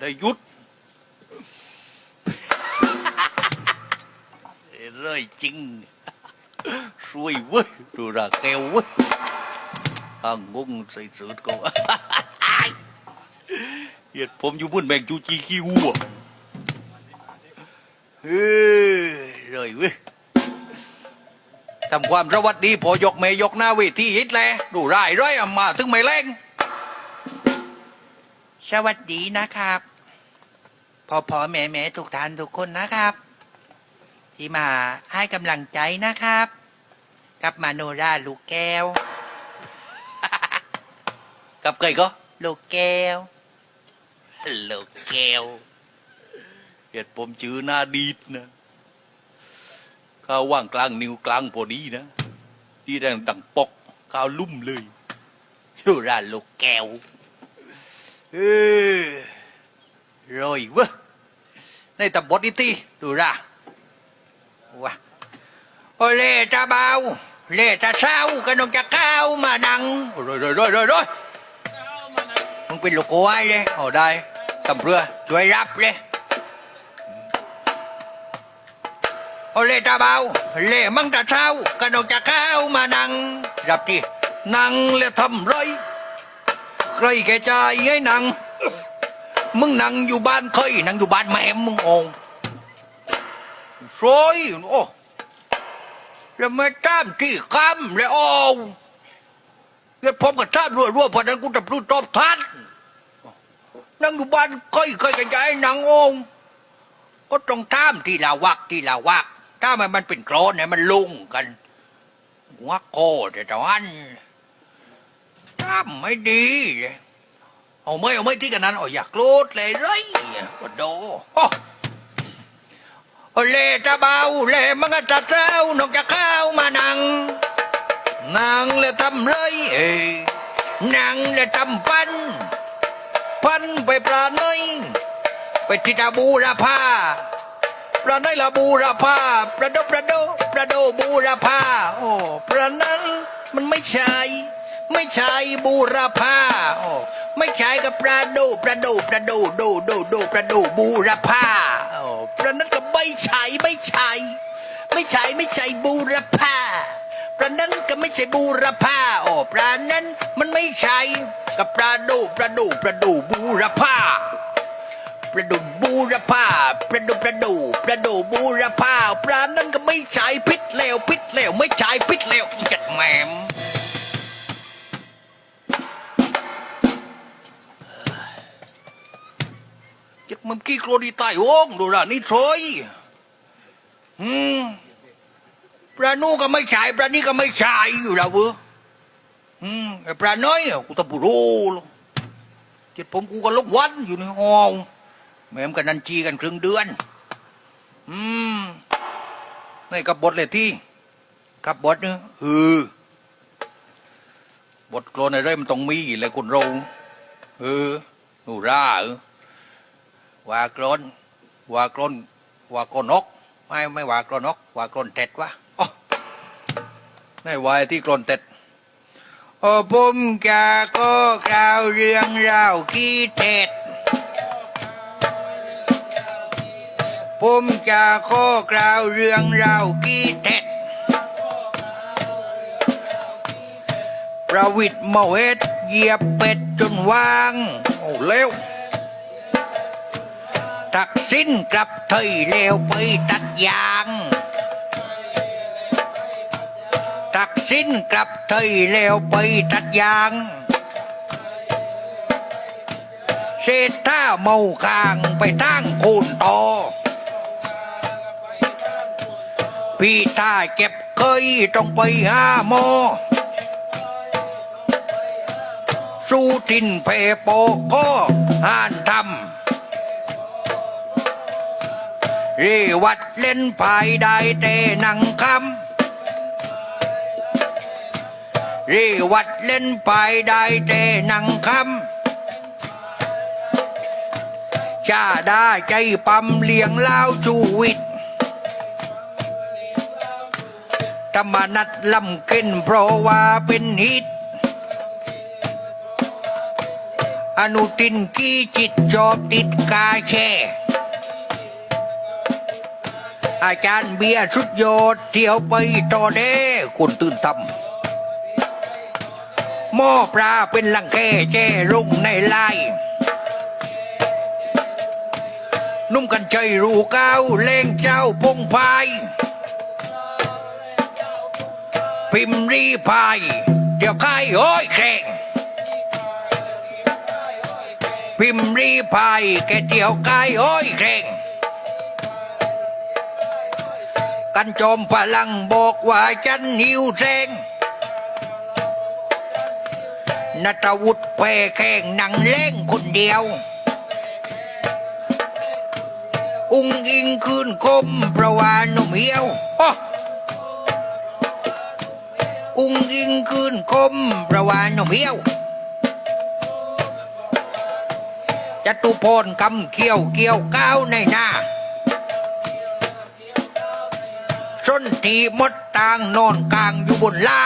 ได้ยุดเรื่อยจริงสวยเว้ยดูราแก้วเว้ยอ่างงงใส่สืดก็เหยียดผมอยู่บนแมงจูจีขี้วัวเฮ้ยเรื่อยเว้ยทำความสวัสดีพอยกเมยกหน้าเวทีฮิตแลดูรายร้อยอมาถึงไม่แรงสวัสดีนะครับ พ่อพ่อแม่แม่ทุกท่านทุกคนนะครับ ที่มาให้กำลังใจนะครับ กับมาโนราลูกแก้ว กับใครก็ลูกแก้วลูกแก้วเหตุผมชื่อหน้าดีดนะข้าวว่างกลางนิ้วกลางพอดีนะที่แดงดังปอกข้าวลุ่มเลยดูราลูกแก้วเออ รอยเวะในตำบลนิตีดูราว้าโอเล่ตาเบาเล่ตาเศร้าก็นองจะก้าวมานังรอยรอยรอยรอยรอยมึง มึงนั่งอยู่บ้านเคยนั่งอยู่บ้านแม่มึงองสวยโอ้แล้วไม่ตามที่คำแล้วโอ้เกิดพบกับชาติรัวๆเพราะนั้นกูจะพูดตอบทันนั่งอยู่บ้านเคยเคยกระจายนั่งองก็ต้องตามที่ละวักที่ละวักถ้ามันมันเป็นโครนเนี่ยมันลุงกันหัวโคตรแต่ตอนตามไม่ดีเลย เอาไม่เอาไม่ที่กันนั้นเอาอยากโลดเลยไรก็โดโอ้โอ้เลตาเบาเลมันก็ตาเจ้านกจะเข้ามานังนั่งแล้วทำไรเอ้นังและทำปันพันไปปลาเนยไปที่ตาบูรพาปลาเนยละบูราพาประโดประโดประโดบูรพาโอ้ปลานั้นมันไม่ใช่ ไม่ใช่บูรพาไม่ใช่กับประโดประโดประดโดโดโดประโดบูรพาปลานั้นก็ไม่ใช่ไม่ใช่ไม่ใช่ไม่ใช่บูรพาปลานั้นก็ไม่ใช่บูรพาโอ้ปลานั้นมันไม่ใช่กับประโดประโดประโดบูรพาประโดบูรพาประโดประโดประโดบูรพาปลานั้นก็ไม่ใช่พิษเลวพิษเลวไม่ใช่พิษเลวจัดแหม ม่ใช่อยู่แล้วเว้ยอืมไอปลาน้อยกูตะบุโรลจิตผมกูก็ลกวันอยู่ในห้องแม่มกันนันจีกันครึ่งเดือน อืมนี่กับบทเลยที่กับบทเนื้อเออบทโกรนอะไรมันต้องมีแหละคนเรา เออหนูร่าเออ ว่ากรนว่ากรนว่ากรนก ไม่ไม่ว่ากรนกว่ากรนเต็ดวะอ๋อไม่วาไอ้ที่กรนเต็ดโอ้ผมจะก็กล่าวเรื่องราวกีเทศผมจะขอกล่าวเรื่องราวกีเทศประวิตรมาเวทเหยียบเป็ดจนวาง โอ้เร็ว ตักสิ้นกลับเทยเลวไปตัดยางตักสิ้นกลับเทยเลวไปตัดยาง เศษท่าเมาข้างไปตั้งโคนต่อพี่ท่าเจ็บเคยต้องไปหาหมอสู้ทินเพโปก็ห่านทำ รีวัดเล่นภายได้แต่หนังคำรีวัดเล่นภายได้แต่หนังคำชาดาใจปั๊มเลี้ยงเล้าชูวิตธรรมนัดลำกินเพราะว่าเป็นฮิตอนุตินกี้จิตจอบติดกาแช่ อาจารย์เบียร์สุดยอดเที่ยวไปต่อเด้คุณตื่นตำหม้อปลาเป็นลังแค่แจ้รุ่งในไลายนุ่มกันใจรูเก้าเล่งเจ้าพงพายพิมรีพายเดี๋ยวใครโอ้ยแข่งพิมรีพายแกเดียวกายโอ้ยแข่ง กันจอมพลังบอกว่าฉันหิวแสงนัตวุฒิแพ้แข่งหนังเล่งคนเดียว อุ้งอิงคืนคมประวานุ่มเหี่ยวอ้ออุ้งอิงคืนคมประวานุ่มเหี่ยวจตุพรคำเขี้ยวเกี่ยวก้าวในหน้า สนทีมดต่างนอนกลางอยู่บนลา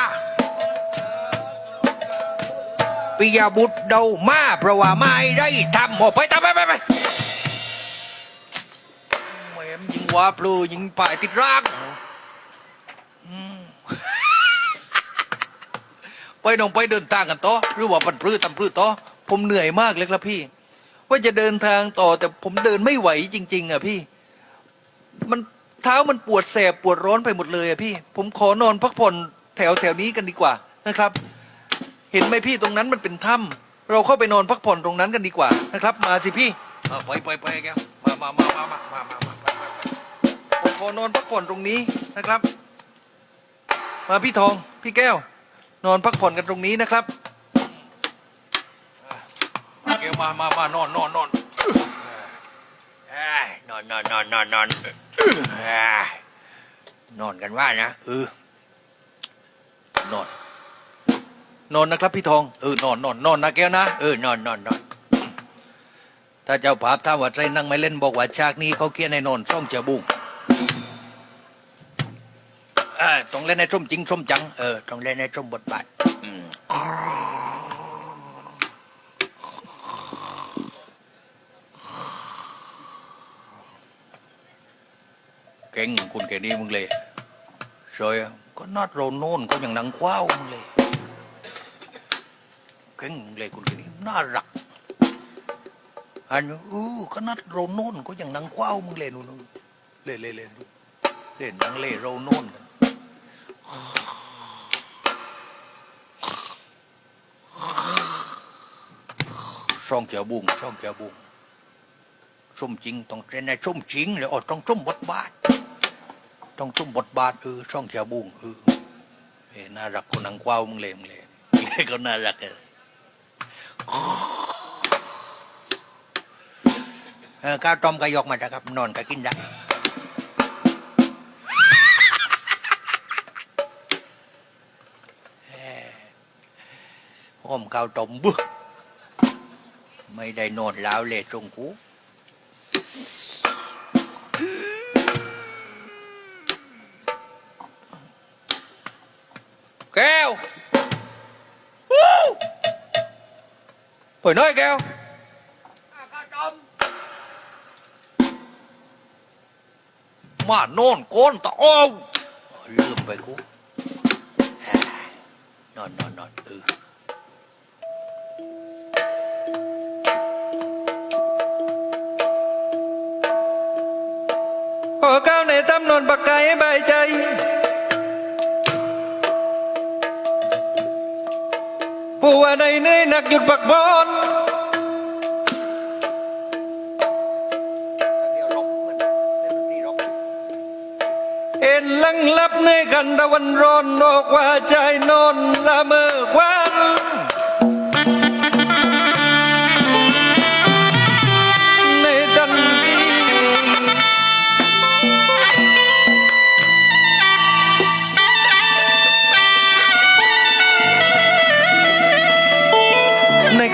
ปิยบุตรเดามาเพราะว่าไม่ได้ทำออกไปทำไปไปไปแหมยิงว่าปลือยิงป่ายติดร่างไปน้องไปเดินทางกันต่อหรือว่าปันปลื้อตำปลื้อต่อผมเหนื่อยมากเลยครับพี่ ว่าจะเดินทางต่อแต่ผมเดินไม่ไหวจริง ๆ อะพี่ มัน เท้ามันปวดแสบปวดร้อนไปหมดเลยอะพี่ ผมขอนอนพักผ่อนแถวแถวนี้กันดีกว่านะครับ เห็นไหมพี่ตรงนั้นมันเป็นถ้ำเราเข้าไปนอนพักผ่อนตรงนั้นกันดีกว่านะครับ มาสิพี่ไปไปไปแกมามามามามามามาผมขอนอนพักผ่อนตรงนี้นะครับ มาพี่ทองพี่แก้ว นอนพักผ่อนกันตรงนี้นะครับแกมามามานอนนอนนอน อนอนนอนนอนนอนนอนนอนกันว่านะเออนอน นอนนะครับพี่ทองเออนอนนอนนอนนะแก้วนะเออนอนนอนนอนถ้าเจ้าภาพถ้าว่าใจนั่งไม่เล่นบอกว่าฉากนี้เขาเขียนในนอนช่องเจ้าบุ้งเออต้องเล่นในส้มจริงส้มจังเออต้องเล่นในชมบทบาทอืม เก่งคุณแค่นี้มึงเลยสวยก็นัดเราโน่นก็ยังนังคว้าวมึงเลยเก่งมึงเลยคุณแค่นี้น่ารักอันเออก็นัดเราโน่นก็ยังนังคว้าวมึงเลยนู่นนู่นเล่เล่เล่เล่นนังเล่เราโน่นกันช่องเขียวบุ้งช่องเขียวบุ้งส้มจริงต้องเล่นในส้มจริงเลยอ๋อต้องส้มบทบาท ต้องส้มบทบาทเออช่องเขียวบุ้งเออน่ารักคนนังกว้าวมึงเลยมึงเลยมึงเลยก็น่ารักเลยเออข้าวต้มก็ยกมานะครับ นอนก็กินได้เอ้ยห้อมข้าวต้มบึ้ไม่ได้นอนแล้วเลยตรงกู phải nơi kêu? Mà nôn con tao. Ông. Ờ, Lươm vậy cô. À, Nôn nôn nôn. Ừ. Ở cao này tâm nôn bạc cái bài chơi. ผู้ว่าในเนื่อยหนักหยุดปักบอลเดี๋ยวรบมันเอ็นลังลับเนื่อยกันตะวันร้อนนอกว่าใจนอนละเมอควา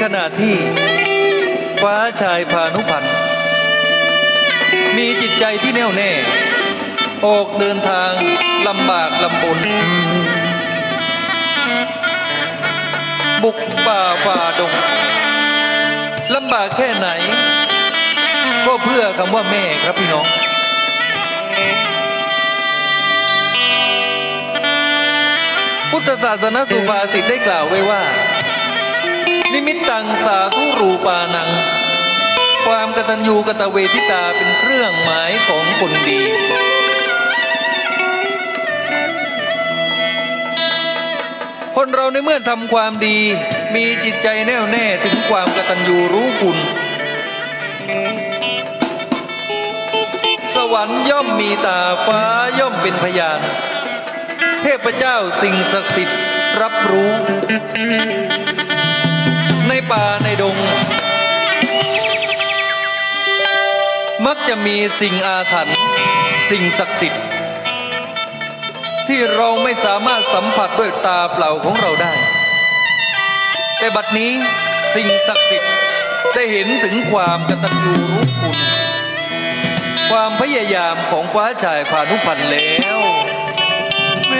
ขณะที่ฟ้าชายพานุพันธ์มีจิตใจที่แน่วแน่ ออกเดินทางลำบากลำบน บุกป่าฝ่าดงลำบากแค่ไหน ก็เพื่อคำว่าแม่ครับพี่น้องพุทธศาสนสุภาษิตได้กล่าวไว้ว่า นิมิตตังสาธุรูปานัง ความกตัญญูกตเวทิตาเป็นเครื่องหมายของคนดี คนเราในเมื่อทำความดี มีจิตใจแน่วแน่ถึงความกตัญญูรู้คุณ สวรรค์ย่อมมีตาฟ้าย่อมเป็นพยาน เทพเจ้าสิ่งศักดิ์สิทธิ์รับรู้ ในป่าในดง มักจะมีสิ่งอาถรรพ์สิ่งศักดิ์สิทธิ์ ที่เราไม่สามารถสัมผัสด้วยตาเปล่าของเราได้ แต่บัดนี้สิ่งศักดิ์สิทธิ์ได้เห็นถึงความกตัญญูรู้คุณ ความพยายามของฟ้าชายพานุพันธ์แล้วแม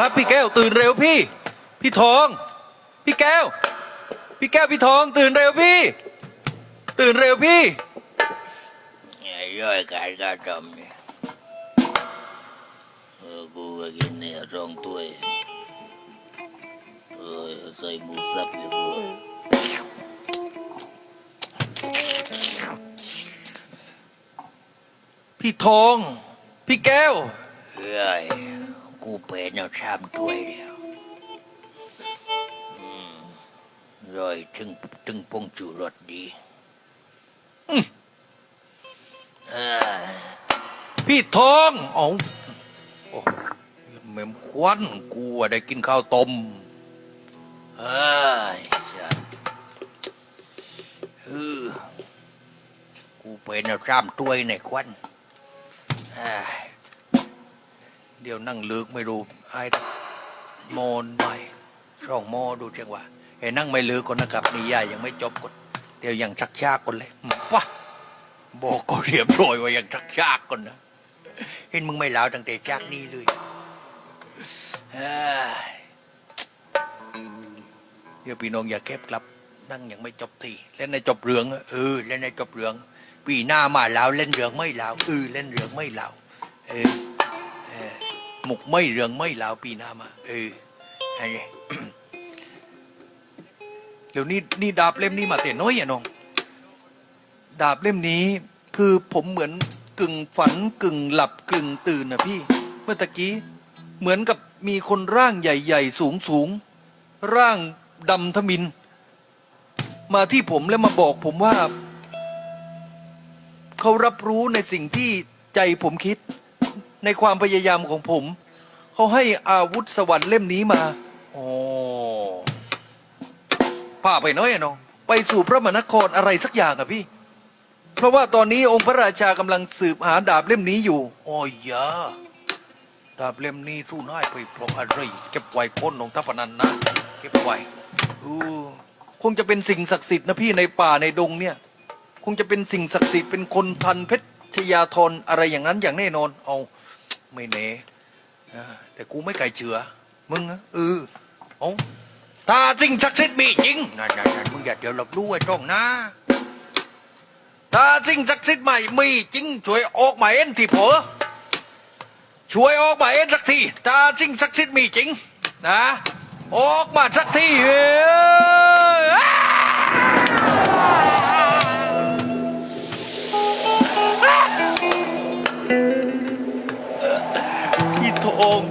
ครับพี่แก้วตื่นเร็วพี่ พี่ทอง พี่แก้ว พี่แก้วพี่ทอง ตื่นเร็วพี่ ตื่นเร็วพี่เนี่ยย่อยการกระทำเนี่ยเออกูก็กินเนี่ยสองถ้วยเออใส่หมูสับอยู่กูพี่ทอง พี่แก้วเฮ้ย กูเป็นเอาชามถ้วยเดียวรอยถึงถึงพงจูรสดีพี่ทองอ๋อโอ้เมมควันกูอะได้กินข้าวต้มเฮ้ยฉันเออกูเป็นเอาชามถ้วยในควันเอ้ย เดี๋ยวนั่งลึกไม่รู้ไอ้โมนหน่อยช่องโมดูจังหวะเอ้นั่งไม่ลึกคนนะครับนี่ยายยังไม่จบกดเดี๋ยวยังชักชากคนเลยอืมวะบอกก็เรียบร้อยว่ายังชักชากคนนะเห็นมึงไม่ลาวตั้งแต่ชากนี่เลยเดี๋ยวพี่น้องอย่าเก็บกลับ นั่งยังไม่จบทีเล่นในจบเรื่องเออเล่นในจบเรื่องปีหน้ามาลาวเล่นเรื่องไม่ลาวเออเล่นเรื่องไม่ลาวเออเออ หมุกไม่เรื่องไม่ลาวปีหน้ามา เออไงเดี๋ยวนี้นี่ดาบเล่มนี้มาแต่น้อยอะน้อง ดาบเล่มนี้ คือผมเหมือนกึ่งฝันกึ่งหลับกึ่งตื่นนะพี่ เมื่อตะกี้ เหมือนกับมีคนร่างใหญ่ ๆ สูงสูงร่างดำทมิน มาที่ผมแล้วมาบอกผมว่า เขารับรู้ในสิ่งที่ใจผมคิด ในความพยายามของผม เขาให้อาวุธสวรรค์เล่มนี้มา โอ้พาไปน้อยอะน้องไปสู่พระมหานครอะไรสักอย่างอะพี่ เพราะว่าตอนนี้องค์พระราชากำลังสืบหาดาบเล่มนี้อยู่โอ้ยยาดาบเล่มนี้สู้น่ายไปเพราะอะไรเก็บไว้พ้นของทัพนันนะเก็บไว้อู้คงจะเป็นสิ่งศักดิ์สิทธิ์นะพี่ในป่าในดงเนี่ย คงจะเป็นสิ่งศักดิ์สิทธิ์เป็นคนพันเพชรชยาธรอะไรอย่างนั้นอย่างแน่นอนเอา ไม่เนแต่กูไม่ไก่เชือมึงอะเออเอาถ้าสิ่งศักดิ์สิทธิ์มีจริงนั่นนั่นมึงอย่าเดี๋ยวหลบรู้ไอ้ตรงนะถ้าสิ่งศักดิ์สิทธิ์ไม่มีจริงช่วยออกมาเอ็นที่เผอช่วยออกมาเอ็นสักทีถ้าสิ่งศักดิ์สิทธิ์มีจริงนะออกมาสักทีเฮ้ พี่ทอง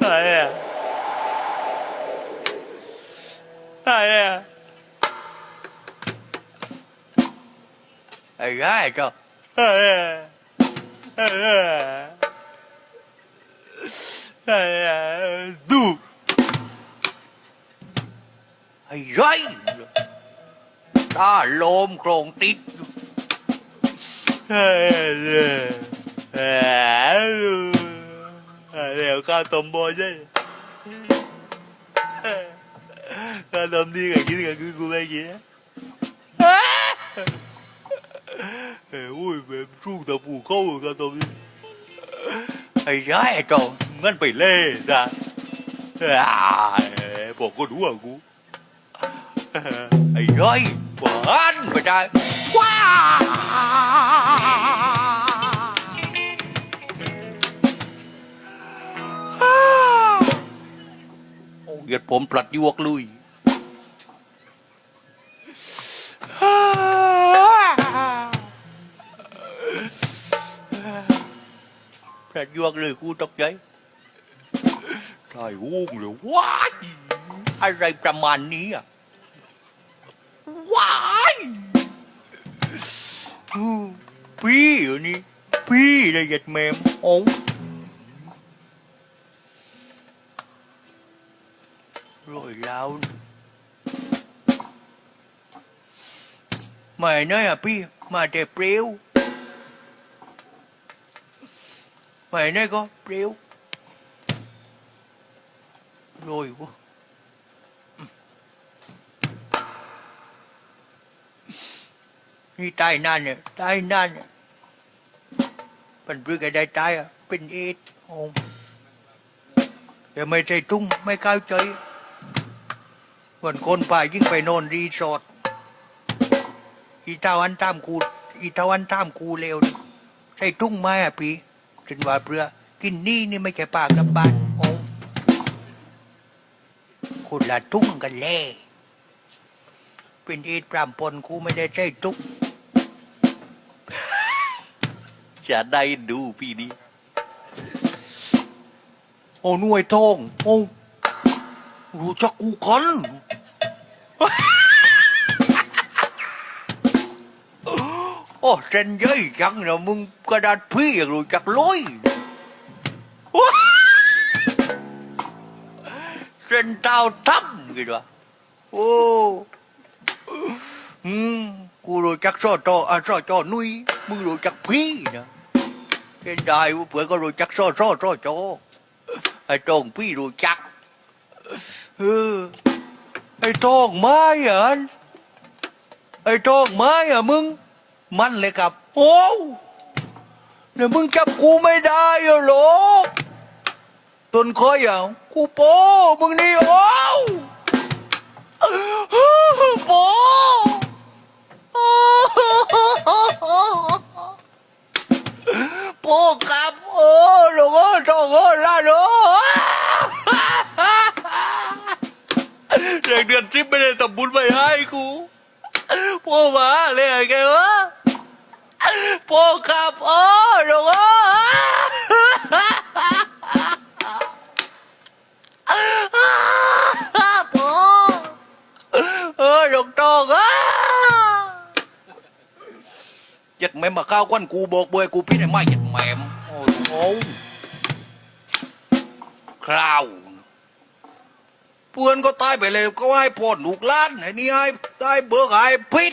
ไอ้อะไอ้อะไอ้ย่ายก็ไอ้อ เดี๋ยวข้าตมบอใช่ข้าตมดีกับกินกับกูกูไม่กินเอ้ยโอ้ยแบบสู้ตะปูเข้ากับตมนี้ไอ้ย่ายไอ้ตรงงั้นไปเล่จ้ะบอกก็รู้อะกูไอ้ย่อยหวานไปได้ เหยียดผมปลัดยวกลุยปลัดยวกเลยกูตกใจใช่หุ้งเลยว้ายอะไรประมาณนี้อะ พี่เหรอนี่พี่ละเอียดแมมโอ้รอยแล้วไม่เนยอะพี่มาแต่เปรี้ยวไม่เนยก็เปรี้ยวรอยวะ นี่ตายนั่นเนี่ยตายนั่นเนี่ยเป็นเพื่อกได้ตายอะเป็นเอดโอ้แต่ไม่ใช่ตุ้งไม่เข้าใจวันคนไปยิ่งไปนอนรีสอร์ทอีตาวันตามกูอีตาวันตามกูเร็วใช่ตุ้งไหมอะพี่ฉันว่าเพื่อกินนี่นี่ไม่ใช่ปากกับบ้านโอ้คนละตุ้งกันแล่เป็นเอดปรามปนกูไม่ได้ใช่ตุ้ง จะได้ดูพี่นี้ โอ้หน่วยทองโอ้รู้จักกูกันโอ้เส้นเย้ยจังนะมึงกระดาษพี่อยากรู้จักลอยเส้นเต้าทับกี่วะโอ้อืมกูรู้จักซอจออะซอจอนุ้ย มึงรู้จักพี่นะเห็นได้ว่าเผื่อก็รู้จักซอซอซอจไอ้ตรงพี่รู้จักเออไอ้ตองไม้อะไอ้ตองไม้อะมึง มันเลยกับโอ้เดี๋ยวมึงจับกูไม่ได้อะหรอกต้นคอยอะกูโป้มึงนี่โอ้ โอ้ครับ โอ้หลวงโอ้ทองโอ้ลาโอ้เด็กเดือนทริปไม่ได้ทำบุญไปให้กูพ่อมาเลยไงแกวะพ่อครับโอ้หลวงโอ้พ่อเออหลวงตองอะ ยัดแม่มาข้าวควันกูบกเบยกูพี่ไหนไม่ยัดแม่มโอ้โหคราวเพื่อนก็ตายไปเลยก็ให้พ่อลูกล้านไอ้นี่ให้ตายเบิกหายพิษ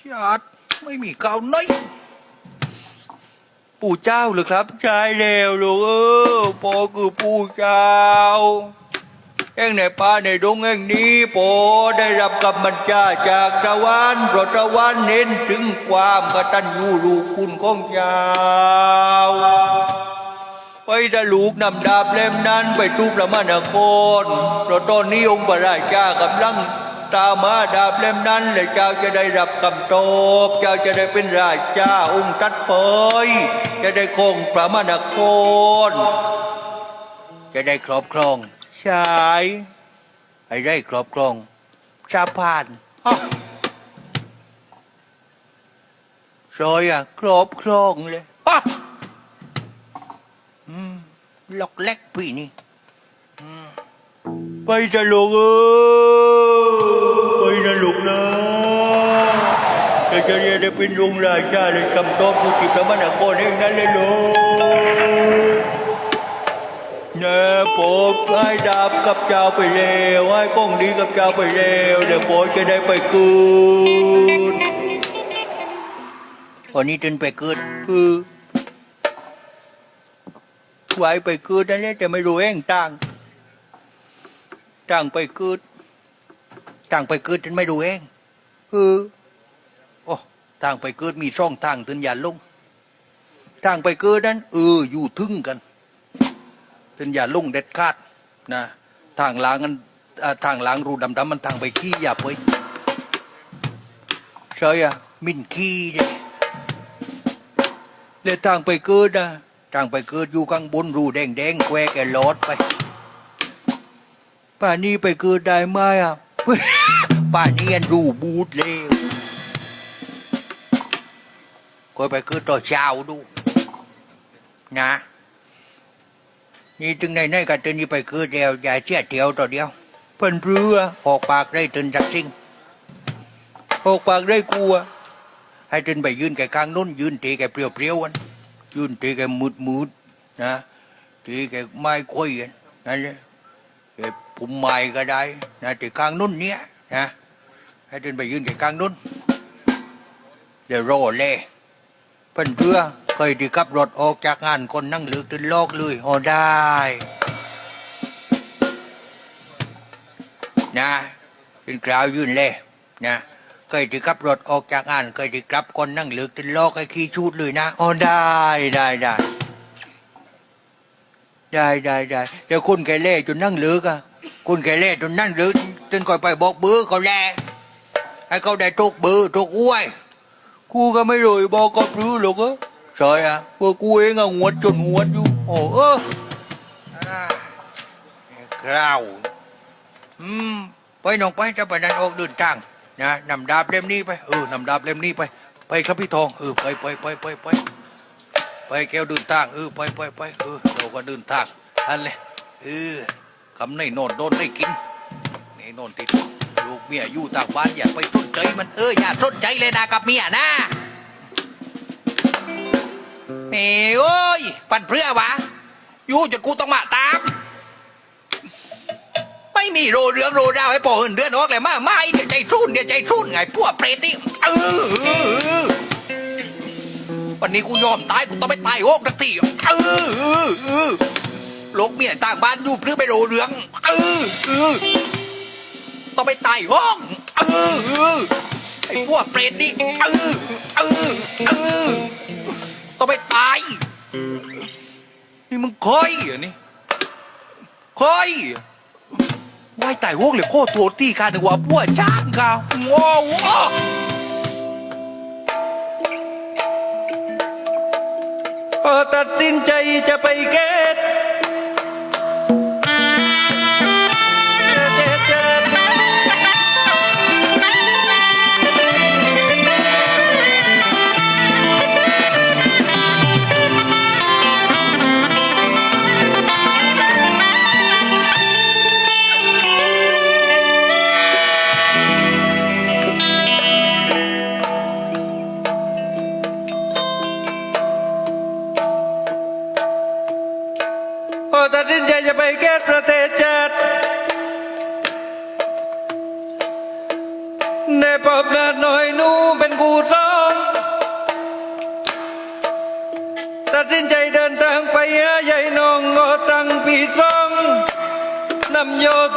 ชาติไม่มีข่าวไหนปู่เจ้าหรือครับ ใช่แล้วลูกเออพ่อคือผู้เจ้า แห่งในป่าในดงแห่งนี้พ่อได้รับกำบัญชาจากตะวันเพระตะวันเห็นถึงความกตัญญูรู้คุณของเจ้าไปตะลูกนำดาบเล่มนั้นไปทูปประมาณโคนเพราะตอนนี้องค์พระราชากำลังตามมาดาบเล่มนั้นและเจ้าจะได้รับคำตอบเจ้าจะได้เป็นราชาองค์ตัดเปยจะได้คงพระมานโคนจะได้ครอบครอง ใช่ให้ได้ครอบครองชาพานอซอยอะครอบครองเลยอ้าวล็อกเล็กพี่นี่ไปจะลูกเออไปนะลูกนะจะจะเรียนได้เป็นลุงราชาเลยคำตอบกูติดประมาณโคนเองนั่นเลยลูก เนะผมให้ดาบกับเจ้าไปแล้วให้ก้องดีกับเจ้าไปแล้วเดี๋ยวผมจะได้ไปเกิดวันนี้จนไปเกิดคือไว้ไปเกิดนั่นแหละแต่ไม่รู้เองต่างต่างไปเกิดต่างไปเกิดจนไม่รู้เองคือโอ้ต่างไปเกิดมีช่องทางถึงย่าลงต่างไปเกิดนั้นเอออยู่ทึ่งกัน ถึงอย่าลงเด็ดขาดนะทางล้างกันทางล้างรูดำๆมันทางไปขี้อย่าไปใช่อะมินขี้เนี่ยเลยทางไปเกิดนะทางไปเกิดอยู่ข้างบนรูแดงแดงๆแควแกลอดไปป่านี้ไปเกิดได้ไหมอะป่านนี้อันรูบูดเลวคอยไปเกิดต่อเช้าดูนะ นี่ถึงในในกันตึนนี่ไปเกิดเดียวอย่าเชี่ยเดียวต่อเดียวเพิ่นเพื่อหอกปากได้ตึนจักสิ่งหอกปากได้กลัว ให้ตึนไปยืนแก่กลางนู้นยืนตีแก่เปรี้ยวๆกันยืนตีแก่มืดมืดนะตีแก่ไม้คุยกันนั่นเลยแกผมไม้ก็ได้นะตีกลางนุ่นเนี้ยนะให้เดินไปยืนแกกลางนุ่นเดี๋ยวรอเลยเพิ่นเพื่อ เคยที่ขับรถออกจากงานคนนั่งหลือกตึนโลกเลยอ๋อได้ นะเป็นกล่าวยืนเลยนะเคยที่ขับรถออกจากงานเคยที่กลับคนนั่งหลือกตึนโลกให้ขี้ชูดเลยนะอ๋อได้ได้ได้ได้ได้ได้แต่คุณแกเล่จนนั่งหลือกอะคุณแกเล่จนนั่งหลือกจนก่อยไปบอกเบอร์เขาแลให้เขาได้ทุกเบอร์ทุกอ้วย กูก็ไม่รู้บอกก็รู้หรอกอะ ใช่อะเพื่อกูเองอะหวดจนหวดอยู่ โอ้เอออ่าคราวอืมไปน้องไปจะไปนั่นออกเดินทางนะนำดาบเล่มนี้ไปเออนำดาบเล่มนี้ไป ไปครับพี่ทองเออไปไปไปไปไปไปแก้วเดินทางเออไปไปไปเออเราก็เดินทางอันเลยเออคำในโนอนโดนได้กินในโนอนติดลูกเมียอยู่ต่างบ้านอย่าไปสนใจมันเอออย่าสนใจเลยนะกับเมียนะ เอ้ยโอ้ยปันเพื่อวะอยู่จนกูต้องมาตาม ไม่มีโรเรืองโรราวให้ปอเหินเดือนออกเลยมาไม่เดี๋ยวใจชุ่นเดี๋ยวใจชุ่นไงพวกเปรตนี่เออเอวันนี้กูยอมตายกูต้องไปตายโอกสักทีเออเอโลกเมียต่างบ้านอยู่เพื่อไปโรเรืองเออเออต้องไปตายห้องออเออไอ้พวกเปรตนี่เออเออเออ ต้องไปตาย นี่มึงค่อยเหรอนี่ค่อยไหวตายโวกเลยโคตรโทษที่การถึงว่าพวกช้างกาโว้วตัดสินใจจะไปแก้ Señor.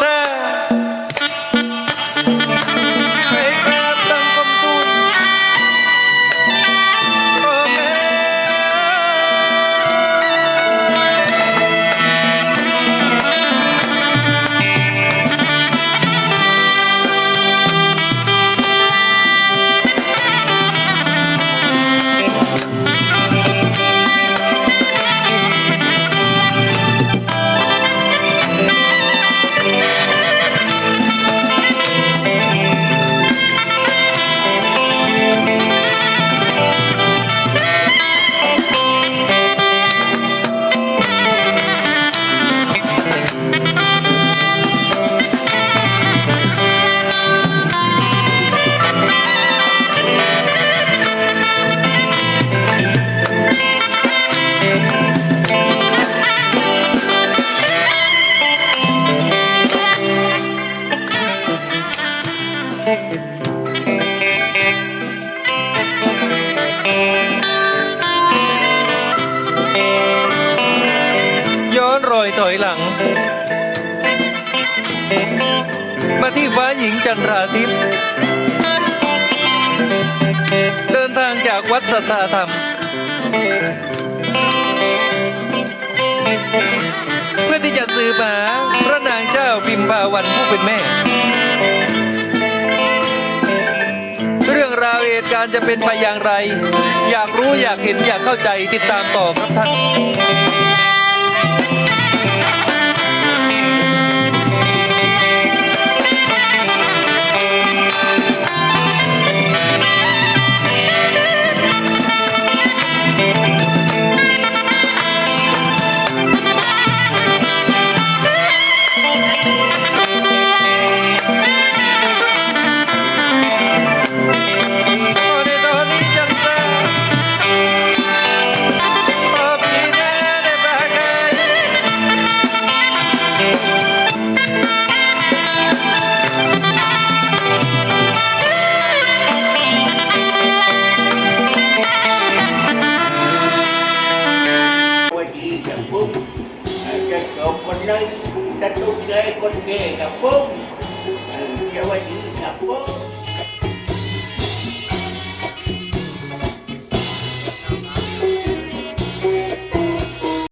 ากเห็นอยากเข้าใจติดตามต่อครับท่าน